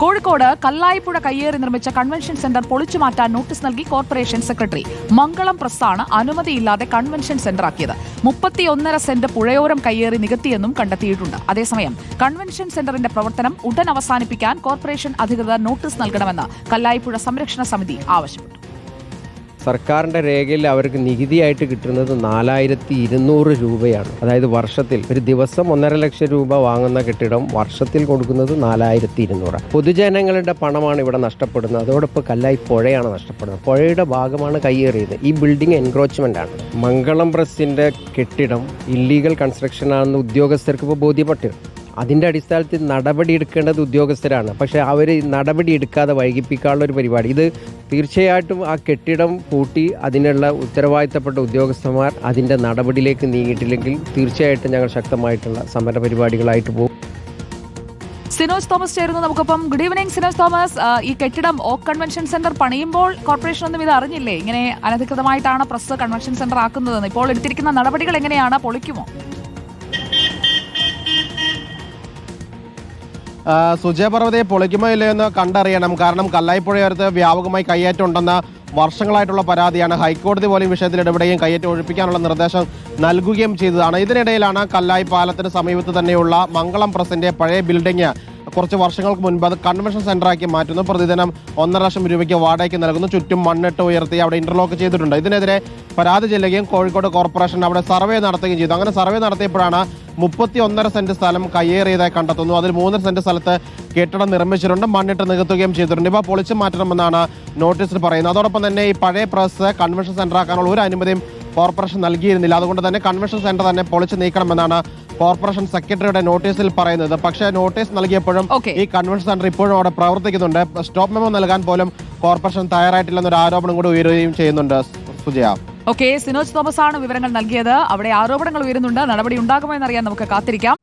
കോഴിക്കോട് കല്ലായിപ്പുഴ കയ്യേറി നിർമ്മിച്ച convention centre പൊളിച്ചു മാറ്റാൻ നോട്ടീസ് നൽകി കോർപ്പറേഷൻ സെക്രട്ടറി മംഗളം പ്രസ്സാണ് അനുമതിയില്ലാതെ കൺവെൻഷൻ സെന്റർ ആക്കിയത്. മുപ്പത്തിയൊന്നര സെന്റ് പുഴയോരം കയ്യേറി നികത്തിയെന്നും കണ്ടെത്തിയിട്ടുണ്ട്. അതേസമയം കൺവെൻഷൻ സെന്ററിന്റെ പ്രവർത്തനം ഉടൻ അവസാനിപ്പിക്കാൻ കോർപ്പറേഷൻ അധികൃതർ നോട്ടീസ് നൽകണമെന്ന് കല്ലായിപ്പുഴ സംരക്ഷണ സമിതി ആവശ്യപ്പെട്ടു. സർക്കാരിന്റെ രേഖയിൽ അവർക്ക് നികുതിയായിട്ട് കിട്ടുന്നത് നാലായിരത്തി ഇരുന്നൂറ് രൂപയാണ്. അതായത് വർഷത്തിൽ ഒരു ദിവസം ഒന്നര ലക്ഷം രൂപ വാങ്ങുന്ന കെട്ടിടം വർഷത്തിൽ കൊടുക്കുന്നത് നാലായിരത്തി ഇരുന്നൂറ് പൊതുജനങ്ങളുടെ പണമാണ് ഇവിടെ നഷ്ടപ്പെടുന്നത്. അതോടൊപ്പം കല്ലായി പുഴയാണ് നഷ്ടപ്പെടുന്നത്. പുഴയുടെ ഭാഗമാണ് കയ്യേറിയത്. ഈ ബിൽഡിംഗ് എൻക്രോച്ച്മെന്റ് ആണ്. മംഗളം പ്രസിന്റെ കെട്ടിടം ഇല്ലീഗൽ കൺസ്ട്രക്ഷൻ ആണെന്ന് ഉദ്യോഗസ്ഥർക്ക് ഇപ്പോൾ ബോധ്യപ്പെട്ടു അതിന്റെ അടിസ്ഥാനത്തിൽ നടപടി എടുക്കേണ്ടത് ഉദ്യോഗസ്ഥരാണ്. പക്ഷേ അവർ നടപടി എടുക്കാതെ വൈകിപ്പിക്കാനുള്ള ഒരു പരിപാടി. ഇത് തീർച്ചയായിട്ടും ആ കെട്ടിടം പൂട്ടി അതിനുള്ള ഉത്തരവാദിത്തപ്പെട്ട ഉദ്യോഗസ്ഥന്മാർ അതിന്റെ നടപടിയിലേക്ക് നീങ്ങിയിട്ടില്ലെങ്കിൽ തീർച്ചയായിട്ടും ഞങ്ങൾ ശക്തമായിട്ടുള്ള സമര പരിപാടികളായിട്ട് പോകും. സിനോജ് തോമസ് ചേരുന്നു നമുക്കൊപ്പം. Good evening Sinoj Thomas. ഈ കെട്ടിടം ഓ കൺവെൻഷൻ സെന്റർ പണിയുമ്പോൾ കോർപ്പറേഷൻ ഒന്നും ഇത് അറിഞ്ഞില്ലേ? ഇങ്ങനെ അനധികൃതമായിട്ടാണ് പ്രസ് കൺവെൻഷൻ സെന്റർ ആക്കുന്നതെന്ന്. ഇപ്പോൾ എടുത്തിരിക്കുന്ന നടപടികൾ എങ്ങനെയാണ്? പൊളിക്കുമോ? സുജയപർവതയെ പൊളിക്കുമോ ഇല്ലയോ എന്ന് കണ്ടറിയണം. കാരണം കല്ലായിപ്പുഴയോരത്ത് വ്യാപകമായി കയ്യേറ്റം ഉണ്ടെന്ന വർഷങ്ങളായിട്ടുള്ള പരാതിയാണ് ഹൈക്കോടതി പോലും വിഷയത്തിൽ ഇടപെടുകയും കയ്യേറ്റം ഒഴിപ്പിക്കാനുള്ള നിർദ്ദേശം നൽകുകയും ചെയ്തതാണ്. ഇതിനിടയിലാണ് കല്ലായി പാലത്തിന് സമീപത്ത് തന്നെയുള്ള മംഗളം പ്രസിന്റെ പഴയ ബിൽഡിംഗ് കുറച്ച് വർഷങ്ങൾക്ക് മുൻപ് അത് കൺവെൻഷൻ സെന്ററാക്കി മാറ്റുന്നു. പ്രതിദിനം ഒന്നര ലക്ഷം രൂപയ്ക്ക് വാടകയ്ക്ക് നൽകുന്നു. ചുറ്റും മണ്ണിട്ട് ഉയർത്തി അവിടെ ഇന്റർലോക്ക് ചെയ്തിട്ടുണ്ട്. ഇതിനെതിരെ പരാതി ചെല്ലുകയും കോഴിക്കോട് കോർപ്പറേഷൻ അവിടെ സർവേ നടത്തുകയും ചെയ്തു. അങ്ങനെ സർവേ നടത്തിയപ്പോഴാണ് മുപ്പത്തി ഒന്നര സെന്റ് സ്ഥലം കയ്യേറിയതായി കണ്ടെത്തുന്നു. അതിൽ മൂന്നര സെന്റ് സ്ഥലത്ത് കെട്ടിടം നിർമ്മിച്ചിട്ടുണ്ട് മണ്ണിട്ട് നികത്തുകയും ചെയ്തിട്ടുണ്ട്. ഇവ പൊളിച്ചു മാറ്റണമെന്നാണ് നോട്ടീസിൽ പറയുന്നത്. അതോടൊപ്പം തന്നെ ഈ പഴയ പ്രസ് കൺവെൻഷൻ സെന്റർ ആക്കാനുള്ള ഒരു അനുമതിയും കോർപ്പറേഷൻ നൽകിയിരുന്നില്ല. അതുകൊണ്ട് തന്നെ കൺവെൻഷൻ സെന്റർ തന്നെ പൊളിച്ചു നീക്കണമെന്നാണ് കോർപ്പറേഷൻ സെക്രട്ടറിയുടെ നോട്ടീസിൽ പറയുന്നത്. പക്ഷേ നോട്ടീസ് നൽകിയപ്പോഴും ഈ കൺവെൻഷൻ സെന്റർ ഇപ്പോഴും അവിടെ പ്രവർത്തിക്കുന്നുണ്ട്. സ്റ്റോപ്പ് മെമ്മോ നൽകാൻ പോലും കോർപ്പറേഷൻ തയ്യാറായിട്ടില്ലെന്നൊരു ആരോപണം കൂടി ഉയരുകയും ചെയ്യുന്നുണ്ട്. സുജയ. ഓക്കെ സിനോജ് തോമസ് ആണ് വിവരങ്ങൾ നൽകിയത്. അവിടെ ആരോപണങ്ങൾ ഉയരുന്നുണ്ട്. നടപടി ഉണ്ടാകുമോ എന്നറിയാൻ നമുക്ക് കാത്തിരിക്കാം.